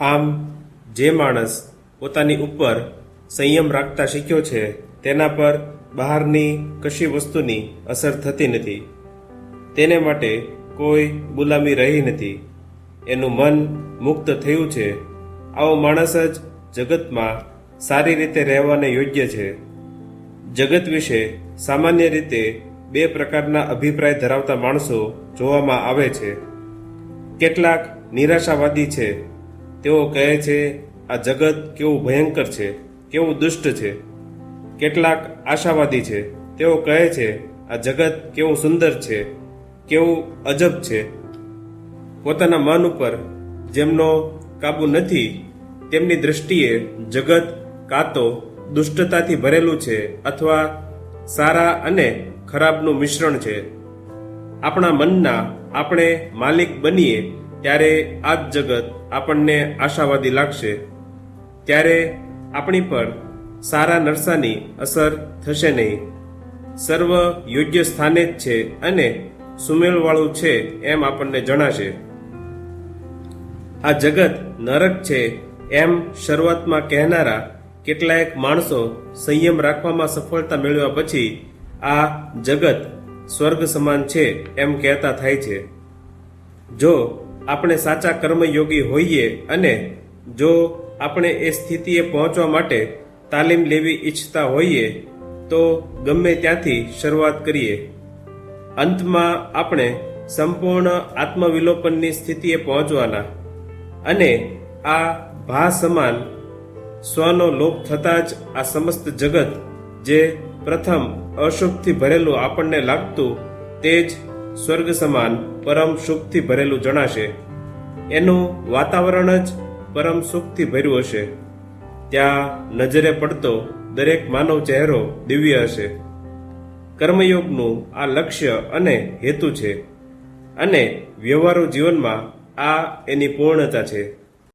આમ જે માણસ પોતાની ઉપર સંયમ રાખતા શીખ્યો છે, તેના પર બહારની કશી વસ્તુની અસર થતી નથી. તેને માટે કોઈ ગુલામી રહી નથી. એનું મન મુક્ત થયું છે. આવો માણસ જ જગતમાં સારી રીતે રહેવાને યોગ્ય છે. જગત વિશે સામાન્ય રીતે બે પ્રકારના અભિપ્રાય ધરાવતા માણસો જોવામાં આવે છે. કેટલાક નિરાશાવાદી છે. તેઓ કહે છે, આ જગત કેવું ભયંકર છે, કેવું દુષ્ટ છે. કેટલાક આશાવાદી છે. તેઓ કહે છે, આ જગત કેવું સુંદર છે, કેવું અજબ છે. પોતાના મન ઉપર જેમનો કાબુ નથી, તેમની દ્રષ્ટિએ જગત કાં તો દુષ્ટતાથી ભરેલું છે અથવા સારા અને ખરાબનું મિશ્રણ છે. આપણા મનના આપણે માલિક બનીએ ત્યારે આ જ જગત આપણને આશાવાદી લાગશે. ત્યારે આપણી પર સારા નરસાની અસર થશે નહીં. સર્વ યોગ્ય સ્થાને જ છે અને સુમેળવાળું છે એમ આપણને જણાશે. આ જગત નરક છે એમ શરૂઆતમાં કહેનારા કેટલાયક માણસો સંયમ રાખવામાં સફળતા મેળવ્યા પછી આ જગત સ્વર્ગ સમાન છે એમ કહેતા થાય છે. જો આપણે સાચા કર્મયોગી હોઈએ અને જો આપણે એ સ્થિતિએ પહોંચવા માટે તાલીમ લેવી ઈચ્છતા હોઈએ, તો ગમે ત્યાંથી શરૂઆત કરીએ. અંતમાં આપણે સંપૂર્ણ આત્મવિલોપનની સ્થિતિએ પહોંચવાના અને આ ભા સમાન સ્વનો લોપ થતાં જ આ સમસ્ત જગત જે પ્રથમ અશુભથી ભરેલું આપણને લાગતું તે જ સ્વર્ગ સમાન પરમ સુખથી ભરેલું જણાશે. એનું વાતાવરણ જ પરમ સુખથી ભર્યું હશે. ત્યાં નજરે પડતો દરેક માનવ ચહેરો દિવ્ય હશે. કર્મયોગનું આ લક્ષ્ય અને હેતુ છે. અને વ્યવહારુ જીવનમાં આ એની પૂર્ણતા છે.